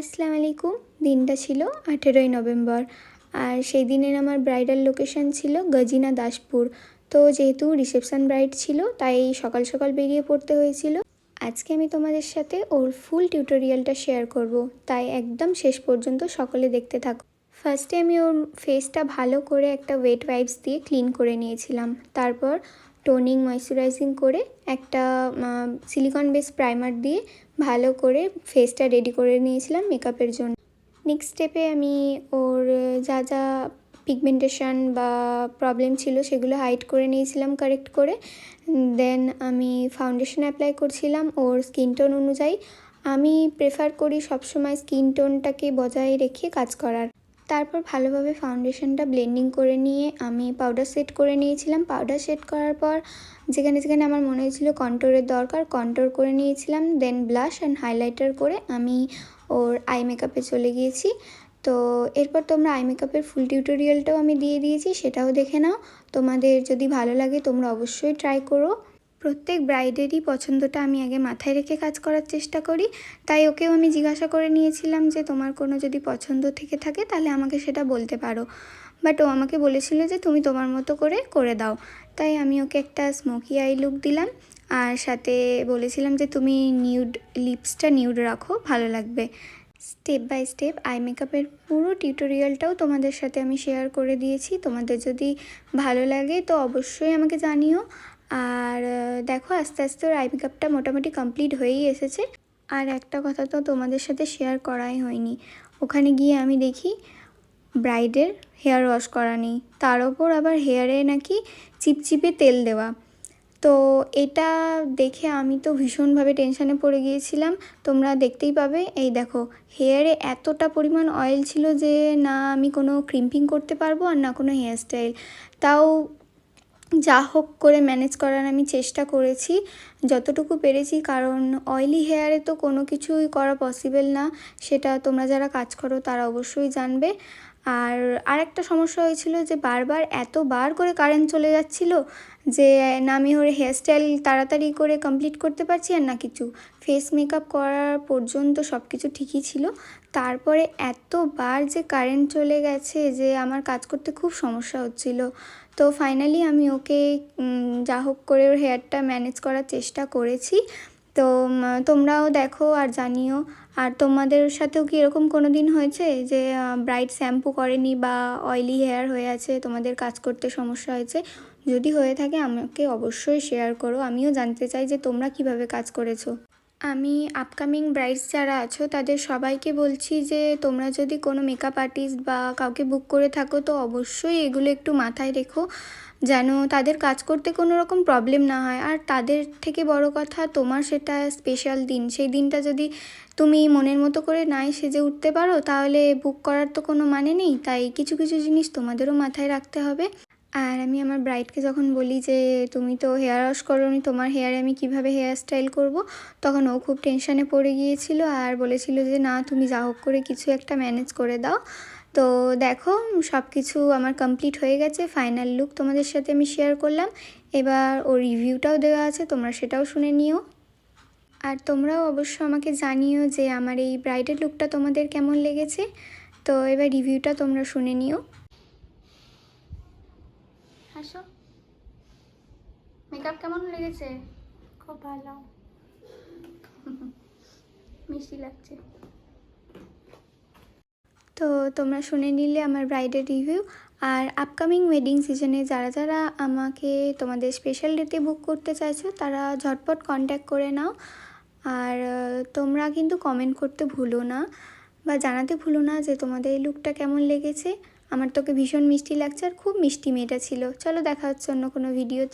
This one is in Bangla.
আসসালামু আলাইকুম। দিনটা ছিল আঠেরোই নভেম্বর আর সেই দিনের আমার ব্রাইডাল লোকেশন ছিল গজিনা দাসপুর। তো যেহেতু রিসেপশন ব্রাইড ছিল, তাই সকাল সকাল বেরিয়ে পড়তে হয়েছিল। আজকে আমি তোমাদের সাথে ওর ফুল টিউটোরিয়ালটা শেয়ার করব। তাই একদম শেষ পর্যন্ত সকলে দেখতে থাকো। ফার্স্টে আমি ওর ফেসটা ভালো করে একটা ওয়েট ওয়াইপস দিয়ে ক্লিন করে নিয়েছিলাম। তারপর টোনিং ময়শ্চারাইজিং করে একটা সিলিকন বেস প্রাইমার দিয়ে ভালো করে ফেসটা রেডি করে নিয়েছিলাম মেকআপের জন্য। নেক্সট স্টেপে আমি ওর যা যা পিগমেন্টেশন বা প্রবলেম ছিল সেগুলো হাইড করে নিয়েছিলাম কারেক্ট করে। দেন আমি ফাউন্ডেশন অ্যাপ্লাই করছিলাম ওর স্কিন টোন অনুযায়ী। আমি প্রেফার করি সবসময় স্কিন টোনটাকে বজায় রেখে কাজ করার। তারপর ভালোভাবে ফাউন্ডেশনটা ব্লেন্ডিং করে নিয়ে আমি পাউডার সেট করে নিয়েছিলাম। পাউডার সেট করার পর যেখানে যেখানে আমার মনে হয়েছিল কন্ট্রোরের দরকার কন্ট্রোর করে নিয়েছিলাম। দেন ব্লাশ অ্যান্ড হাইলাইটার করে আমি ওর আই মেকআপে চলে গিয়েছি। তো এরপর তোমরা আই মেকআপের ফুল টিউটোরিয়ালটাও আমি দিয়ে দিয়েছি, সেটাও দেখে নাও। তোমাদের যদি ভালো লাগে তোমরা অবশ্যই ট্রাই করো। প্রত্যেক ব্রাইডেরই পছন্দটা আমি আগে মাথায় রেখে কাজ করার চেষ্টা করি। তাই ওকেও আমি জিজ্ঞাসা করে নিয়েছিলাম যে, তোমার কোনো যদি পছন্দ থেকে থাকে, তাহলে আমাকে সেটা বলতে পারো। বাট ও আমাকে বলেছিল যে, তুমি তোমার মতো করে করে দাও। তাই আমি ওকে একটা স্মোকি আই লুক দিলাম। আর সাথে বলেছিলাম যে, তুমি নিউড লিপসটা নিউড রাখো, ভালো লাগবে। স্টেপ বাই স্টেপ আই মেকআপের পুরো টিউটোরিয়ালটাও তোমাদের সাথে আমি শেয়ার করে দিয়েছি। তোমাদের যদি ভালো লাগে, তো অবশ্যই আমাকে জানিও। আর দেখো আস্তে আস্তে ওর আই মেকআপটা মোটামুটি কমপ্লিট হয়েই এসেছে। আর একটা কথা তো তোমাদের সাথে শেয়ার করাই হয়নি। ওখানে গিয়ে আমি দেখি ব্রাইডের হেয়ার ওয়াশ করা নেই। তার ওপর আবার হেয়ারে নাকি চিপচিপে তেল দেওয়া। তো এটা দেখে আমি তো ভীষণভাবে টেনশানে পড়ে গিয়েছিলাম। তোমরা দেখতেই পাবে। এই দেখো, হেয়ারে এতটা পরিমাণ অয়েল ছিল যে না আমি কোনো ক্রিম্পিং করতে পারব আর না কোনো হেয়ারস্টাইল তাও যা হোক করে ম্যানেজ করার আমি চেষ্টা করেছি, যতটুকু পেরেছি। কারণ অয়েলি হেয়ারে তো কোনো কিছুই করা পসিবল না, সেটা তোমরা যারা কাজ করো তারা অবশ্যই জানবে। আর আরেকটা সমস্যা হয়েছিল যে বারবার এতবার করে কারেন্ট চলে যাচ্ছিল যে, না আমি ওর হেয়ারস্টাইল তাড়াতাড়ি করে কমপ্লিট করতে পারছি আর না কিছু। ফেস মেকআপ করার পর্যন্ত সব কিছু ঠিকই ছিল। তারপরে এতবার যে কারেন্ট চলে গেছে যে আমার কাজ করতে খুব সমস্যা হচ্ছিল। তো ফাইনালি আমি ওকে যা হোক করে ওর হেয়ারটা ম্যানেজ করার চেষ্টা করেছি। তো তোমরাও দেখো আর জানিও। আর তোমাদের সাথেও কি এরকম কোনো দিন হয়েছে যে ব্রাইট শ্যাম্পু করেনি বা অয়েলি হেয়ার হয়ে আছে, তোমাদের কাজ করতে সমস্যা হয়েছে? যদি হয়ে থাকে আমাকে অবশ্যই শেয়ার করো। আমিও জানতে চাই যে তোমরা কীভাবে কাজ করেছ। আমি আপকামিং ব্রাইডস যারা আছো, তাদের সবাইকে বলছি যে, তোমরা যদি কোনো মেকআপ আর্টিস্ট বা কাউকে বুক করে থাকো, তো অবশ্যই এগুলো একটু মাথায় রেখো, যেন তাদের কাজ করতে কোনো রকম প্রবলেম না হয়। আর তাদের থেকে বড় কথা, তোমার সেটা স্পেশাল দিন। সেই দিনটা যদি তুমি মনের মতো করে নাই সেজে উঠতে পারো, তাহলে বুক করার তো কোনো মানে নেই, তাই কিছু কিছু জিনিস তোমাদেরও মাথায় রাখতে হবে। আর আমি আমার ব্রাইডকে যখন বলি যে, তুমি তো হেয়ার ওয়াশ করো করোনি, তোমার হেয়ারে আমি কীভাবে হেয়ার স্টাইল করব? তখন ও খুব টেনশানে পড়ে গিয়েছিল আর বলেছিল যে, না, তুমি যা হোক করে কিছু একটা ম্যানেজ করে দাও। তো দেখো সব কিছু আমার কমপ্লিট হয়ে গেছে ফাইনাল লুক তোমাদের সাথে আমি শেয়ার করলাম। এবার ও রিভিউটাও দেওয়া আছে, তোমরা সেটাও শুনে নিও। আর তোমরাও অবশ্য আমাকে জানিও যে, আমার এই ব্রাইডের লুকটা তোমাদের কেমন লেগেছে। তো এবার রিভিউটা তোমরা শুনে নিও। হাসো মেকআপ কেমন লেগেছে? খুব ভালো। মিষ্টি লাগছে। তো তোমরা শুনে নিলে আমার ব্রাইডের রিভিউ। আর আপকামিং ওয়েডিং সিজনে যারা যারা আমাকে তোমাদের স্পেশাল ডেতে বুক করতে চাইছো তারা ঝটপট কন্ট্যাক্ট করে নাও। আর তোমরা কিন্তু কমেন্ট করতে ভুলো না বা জানাতে ভুলো না যে তোমাদের এই লুকটা কেমন লেগেছে। আমার তোকে ভীষণ মিষ্টি লাগছে আর খুব মিষ্টি মেয়েটা ছিল। চলো দেখা হচ্ছে অন্য কোনো ভিডিওতে